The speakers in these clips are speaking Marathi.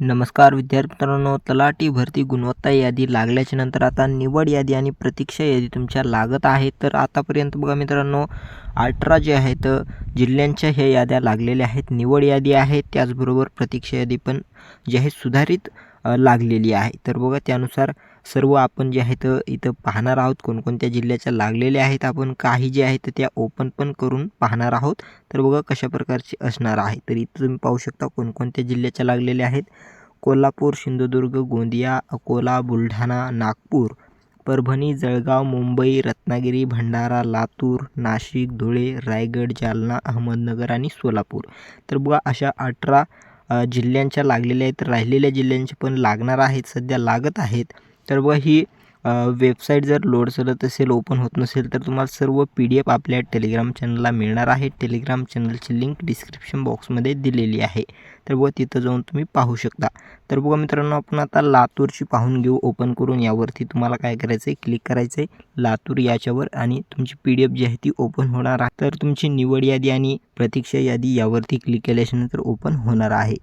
नमस्कार विद्यार्थी मित्रांनो तलाठी भरती गुणवत्ता यादी लागल्याच्या नंतर आता निवड यादी आणि प्रतीक्षा यादी तुमच्या लागत आहे. तर आतापर्यंत बघा मित्रांनो अठरा जे आहेत जिल्ह्यांच्या ह्या याद्या लागलेल्या आहेत. निवड यादी आहे त्याचबरोबर प्रतीक्षा यादी पण जी आहे सुधारित लागलेली आहे. तर बघा त्यानुसार सर्व आपण जे आहेत इथं पाहणार आहोत. कोणकोणत्या जिल्ह्याच्या लागलेल्या आहेत आपण काही जे आहेत त्या ओपन पण करून पाहणार आहोत. तर बघा कशा प्रकारची असणार आहे. तर इथं तुम्ही पाहू शकता कोणकोणत्या जिल्ह्याच्या लागलेल्या आहेत. कोल्हापूर सिंधुदुर्ग गोंदिया अकोला बुलढाणा नागपूर परभणी जळगाव मुंबई रत्नागिरी भंडारा लातूर नाशिक धुळे रायगड जालना अहमदनगर आणि सोलापूर. तर बघा अशा अठरा जिल्ह्यांच्या लागलेल्या आहेत. राहिलेल्या जिल्ह्यांचे पण लागणार आहेत सध्या लागत आहेत. तर बघा ही वेबसाईट जर लोड चलत असेल ओपन होत नसेल तर तुम्हाला सर्व पी डी एफ आपल्या टेलिग्राम चॅनलला मिळणार आहे. टेलिग्राम चॅनलची लिंक डिस्क्रिप्शन बॉक्समध्ये दिलेली आहे. तर बघा तिथं जाऊन तुम्ही पाहू शकता. तर बघा मित्रांनो आपण आता लातूरची पाहून घेऊ. ओपन करून यावरती तुम्हाला काय करायचं आहे क्लिक करायचं आहे लातूर याच्यावर आणि तुमची पी डी एफ जी आहे ती ओपन होणार आहे. तर तुमची निवड यादी आणि प्रतीक्षा यादी यावरती क्लिक केल्याच्यानंतर ओपन होणार आहे.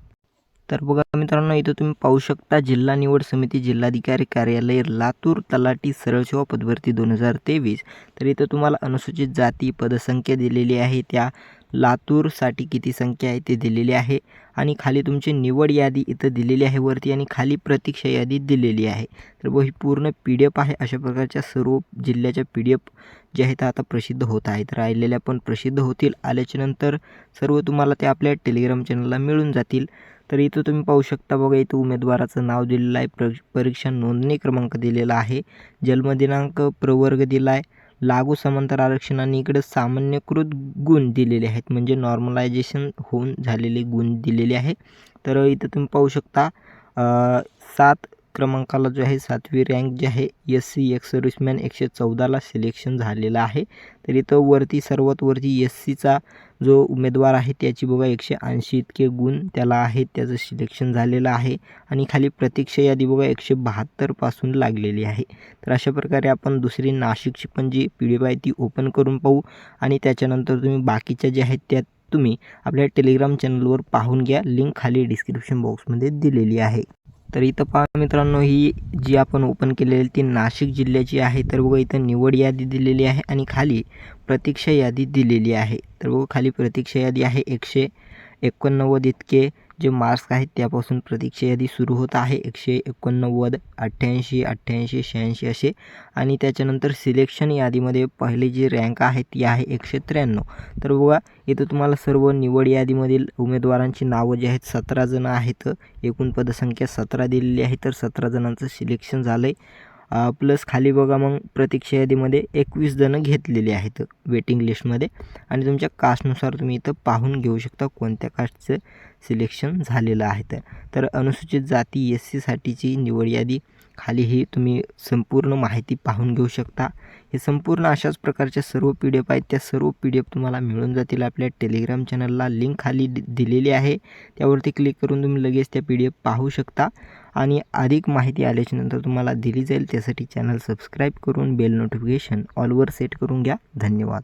तर बघा मित्रांनो इथं तुम्ही पाहू शकता जिल्हा निवड समिती जिल्हाधिकारी कार्यालय लातूर तलाठी सरळ सेवा पदभरती दोन हजार तेवीस. तर इथं तुम्हाला अनुसूचित जाती पदसंख्या दिलेली आहे. त्या लातूरसाठी किती संख्या आहे ते दिलेली आहे. आणि खाली तुमची निवड यादी इथं दिलेली आहे वरती आणि खाली प्रतीक्षा यादी दिलेली आहे. तर व ही पूर्ण पी डी एफ आहे. अशा प्रकारच्या सर्व जिल्ह्याच्या पी डी एफ जे आहेत आता प्रसिद्ध होत आहेत. राहिलेल्या पण प्रसिद्ध होतील. आल्याच्यानंतर सर्व तुम्हाला ते आपल्या टेलिग्राम चॅनलला मिळून जातील. तर इथं तुम्ही पाहू शकता बघा इथं उमेदवाराचं नाव दिलेलं आहे. प्र परीक्षा नोंदणी क्रमांक दिलेला आहे. जन्मदिनांक प्रवर्ग दिला आहे लागू समांतर आरक्षण आणि इकडे सामान्यकृत गुण दिलेले आहेत. म्हणजे नॉर्मलायझेशन होऊन झालेले गुण दिलेले आहे. तर इथं तुम्ही पाहू शकता सात क्रमांकाला जो आहे सातवी रँक जी आहे एस सी एक्स सर्व्हिसमॅन एकशे चौदाला सिलेक्शन झालेलं आहे. तर इथं वरती सर्वात वरती एस सीचा जो उमेदवार आहे त्याची बघा एकशे ऐंशी इतके गुण त्याला आहेत त्याचं सिलेक्शन झालेलं आहे. आणि खाली प्रतीक्षा यादी बघा एकशे बहात्तरपासून लागलेली आहे. तर अशा प्रकारे आपण दुसरी नाशिकची पण जी पी डी आहे ती ओपन करून पाहू. आणि त्याच्यानंतर तुम्ही बाकीच्या ज्या आहेत त्या तुम्ही आपल्या टेलिग्राम चॅनलवर पाहून घ्या. लिंक खाली डिस्क्रिप्शन बॉक्समध्ये दिलेली आहे. तर इथं पहा मित्रांनो ही जी आपण ओपन केलेली ती नाशिक जिल्ह्याची आहे. तर बघा इथं निवड यादी दिलेली आहे आणि खाली प्रतीक्षा यादी दिलेली आहे. तर बघा खाली प्रतीक्षा यादी आहे एकशे एकोणनव्वद इतके. जे मार्क्स आहेत त्यापासून प्रतीक्षा यादी सुरू होत आहे. एकशे एकोणनव्वद अठ्ठ्याऐंशी अठ्ठ्याऐंशी शहाऐंशी असे. आणि त्याच्यानंतर सिलेक्शन यादीमध्ये पहिली जी रँक आहे ती आहे एकशे त्र्याण्णव. तर बघा इथं तुम्हाला सर्व निवड यादीमधील उमेदवारांची नावं जी आहेत सतरा जणं आहेत. एकूण पदसंख्या सतरा दिलेली आहे. तर सतरा जणांचं सिलेक्शन झालं आहे प्लस खाली बघा मग प्रतीक्षा यादीमध्ये एकवीस जणं घेतलेली आहेत वेटिंग लिस्टमध्ये आणि तुमच्या कास्टनुसार तुम्ही इथं पाहून घेऊ शकता कोणत्या कास्टचं सिलेक्शन झालेलं आहे तर. तर अनुसूचित जाती एस सीसाठीची निवड यादी खाली ही तुम्ही संपूर्ण माहिती पाहून घेऊ शकता. हे संपूर्ण अशाच प्रकारच्या सर्व पी डी एफ आहेत. त्या सर्व पी डी एफ तुम्हाला मिळून जातील आपल्या टेलिग्राम चॅनलला लिंक खाली दि दिलेली आहे. त्यावरती क्लिक करून तुम्ही लगेच त्या पी डी एफ पाहू शकता. आणि अधिक माहिती आल्याच्यानंतर तुम्हाला दिली जाईल त्यासाठी चॅनल सबस्क्राईब करून बेल नोटिफिकेशन ऑलवर सेट करून घ्या. धन्यवाद.